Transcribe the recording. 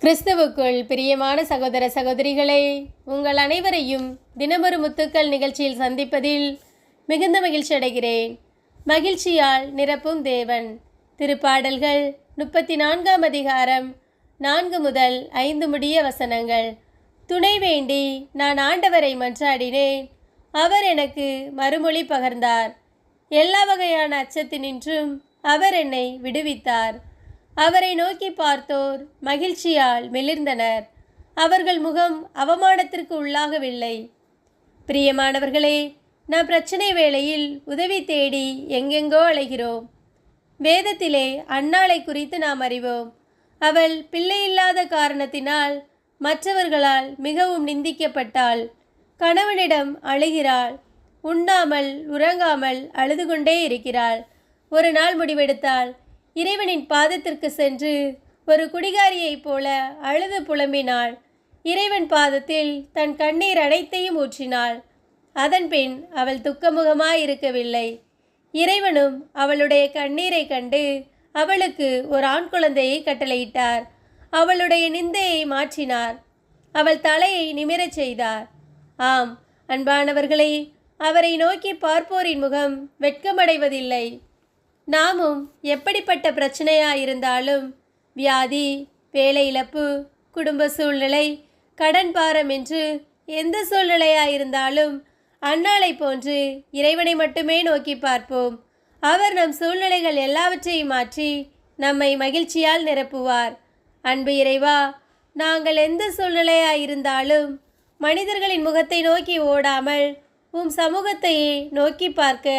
கிறிஸ்துவுக்குள் பிரியமான சகோதர சகோதரிகளே உங்கள் அனைவரையும் தினமொரு முத்துக்கள் நிகழ்ச்சியில் சந்திப்பதில் மிகுந்த மகிழ்ச்சி அடைகிறேன். மகிழ்ச்சியால் நிரப்பும் தேவன். திருப்பாடல்கள் முப்பத்தி நான்காம் அதிகாரம் நான்கு முதல் ஐந்து முடிய வசனங்கள். துணை வேண்டி நான் ஆண்டவரை மன்றாடினேன். அவர் எனக்கு மறுமொழி பகர்ந்தார். எல்லா வகையான அச்சத்தினின்றும் அவர் என்னை விடுவித்தார். அவரை நோக்கி பார்த்தோர் மகிழ்ச்சியால் மெலிர்ந்தனர் அவர்கள் முகம் அவமானத்திற்கு உள்ளாகவில்லை. பிரியமானவர்களே நாம் பிரச்சனை வேளையில் உதவி தேடி எங்கெங்கோ அலைகிறோம். வேதத்திலே அன்னாளை குறித்து நாம் அறிவோம். அவள் பிள்ளையில்லாத காரணத்தினால் மற்றவர்களால் மிகவும் நிந்திக்கப்பட்டாள். கணவனிடம் அழுகிறாள். உண்ணாமல் உறங்காமல் அழுது கொண்டே இருக்கிறாள். ஒரு நாள் முடிவெடுத்தாள். இறைவனின் பாதத்திற்கு சென்று ஒரு குடிகாரியைப் போல அழுது புலம்பினாள். இறைவன் பாதத்தில் தன் கண்ணீர் அனைத்தையும் ஊற்றினாள். அதன்பின் அவள் துக்கமுகமாயிருக்கவில்லை. இறைவனும் அவளுடைய கண்ணீரை கண்டு அவளுக்கு ஒரு ஆண் குழந்தையை கட்டளையிட்டார். அவளுடைய நிந்தையை மாற்றினார். அவள் தலையை நிமிரச் செய்தார். ஆம் அன்பானவர்களே அவரை நோக்கி பார்ப்போரின் முகம் வெட்கமடைவதில்லை. நாமும் எப்படிப்பட்ட பிரச்சனையா இருந்தாலும் வியாதி வேலை இழப்பு குடும்ப சூழ்நிலை கடன் பாரம் என்று எந்த சூழ்நிலையா இருந்தாலும் அன்னாளை போன்று இறைவனை மட்டுமே நோக்கி பார்ப்போம். அவர் நம் சூழ்நிலைகள் எல்லாவற்றையும் மாற்றி நம்மை மகிழ்ச்சியால் நிரப்புவார். அன்பு இறைவா நாங்கள் எந்த சூழ்நிலையா இருந்தாலும் மனிதர்களின் முகத்தை நோக்கி ஓடாமல் உம் சமூகத்தையே நோக்கி பார்க்க